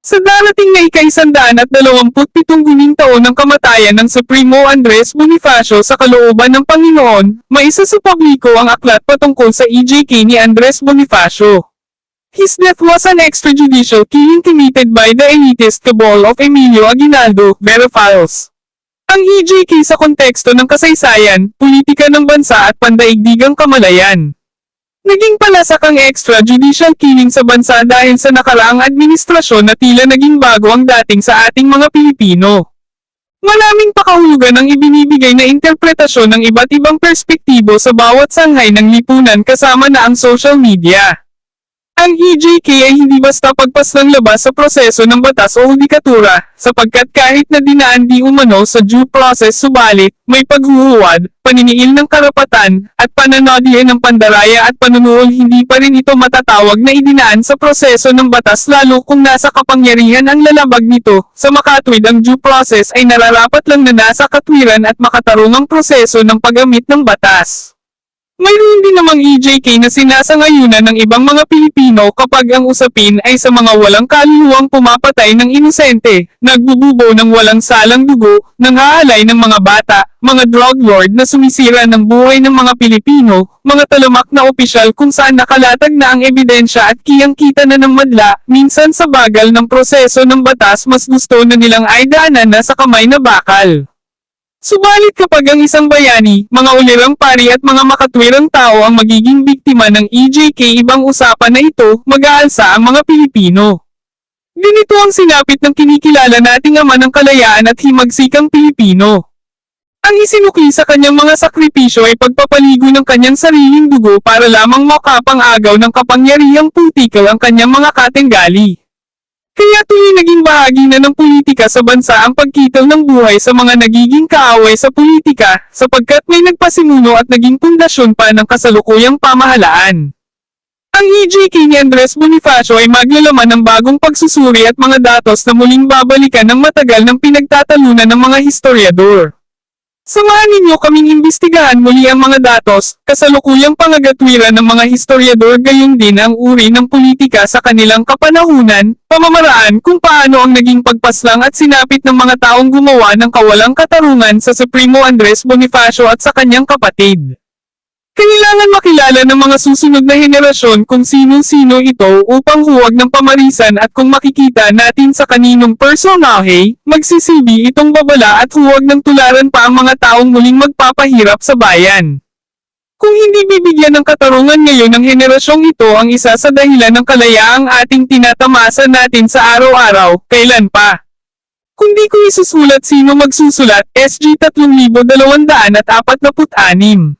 Sa darating na ika-isandaan at dalawamput pitong guning taon ng kamatayan ng Supremo Andres Bonifacio sa kalooban ng Panginoon, maisa sa publiko ang aklat patungkol sa EJK ni Andres Bonifacio. His death was an extrajudicial killing committed by the elitist cabal of Emilio Aguinaldo, Vera Files. Ang EJK sa konteksto ng kasaysayan, politika ng bansa at pandaigdigang kamalayan. Naging palasak ang extrajudicial killing sa bansa dahil sa nakaraang administrasyon na tila naging bago ang dating sa ating mga Pilipino. Maraming pakahulugan ang ibinibigay na interpretasyon ng iba't ibang perspektibo sa bawat sanghay ng lipunan kasama na ang social media. Ang EJK ay hindi basta pagpas ng labas sa proseso ng batas o hudikatura, sapagkat kahit na dinaan di umano sa due process subalit, may paghuhuwad, paniniil ng karapatan, at pananodian ng pandaraya at panunuol hindi pa rin ito matatawag na idinaan sa proseso ng batas lalo kung nasa kapangyarihan ang lalabag nito. Sa makatwid ang due process ay nararapat lang na nasa katwiran at makatarungang proseso ng paggamit ng batas. Mayroon din namang EJK na sinasangayunan ng ibang mga Pilipino kapag ang usapin ay sa mga walang kaluluwang pumapatay ng inosente, nagbububo ng walang salang dugo, nanghahalay ng mga bata, mga drug lord na sumisira ng buhay ng mga Pilipino, mga talamak na opisyal kung saan nakalatag na ang ebidensya at kiyang-kita na ng madla, minsan sa bagal ng proseso ng batas mas gusto na nilang ay na sa kamay na bakal. Subalit kapag ang isang bayani, mga ulirang pari at mga makatwirang tao ang magiging biktima ng EJK ibang usapan na ito, mag-aalsa ang mga Pilipino. Ganito ang sinapit ng kinikilala nating ama ng kalayaan at himagsikang Pilipino. Ang isinukli sa kanyang mga sakripisyo ay pagpapaligo ng kanyang sariling dugo para lamang makapang-agaw ng kapangyarihang putikal ang kanyang mga katenggali. Kaya tuloy naging bahagi na ng politika sa bansa ang pagkitaw ng buhay sa mga nagiging kaaway sa politika, sapagkat may nagpasimuno at naging pundasyon pa ng kasalukuyang pamahalaan. Ang EJK ni Andres Bonifacio ay maglalaman ng bagong pagsusuri at mga datos na muling babalikan ng matagal ng pinagtatalunan ng mga historiador. Samahan ninyo kaming imbestigahan muli ang mga datos, kasalukuyang pangagatwiran ng mga historiador gayon din ang uri ng politika sa kanilang kapanahunan, pamamaraan kung paano ang naging pagpaslang at sinapit ng mga taong gumawa ng kawalang katarungan sa Supremo Andres Bonifacio at sa kanyang kapatid. Kailangan makilala ng mga susunod na henerasyon kung sino-sino ito upang huwag ng pamarisan at kung makikita natin sa kaninong personahe, magsisilbi itong babala at huwag ng tularan pa ang mga taong muling magpapahirap sa bayan. Kung hindi bibigyan ng katarungan ngayon ng henerasyong ito ang isa sa dahilan ng kalayaang ating tinatamasa natin sa araw-araw, kailan pa? Kung di ko isusulat sino magsusulat, SG 3246.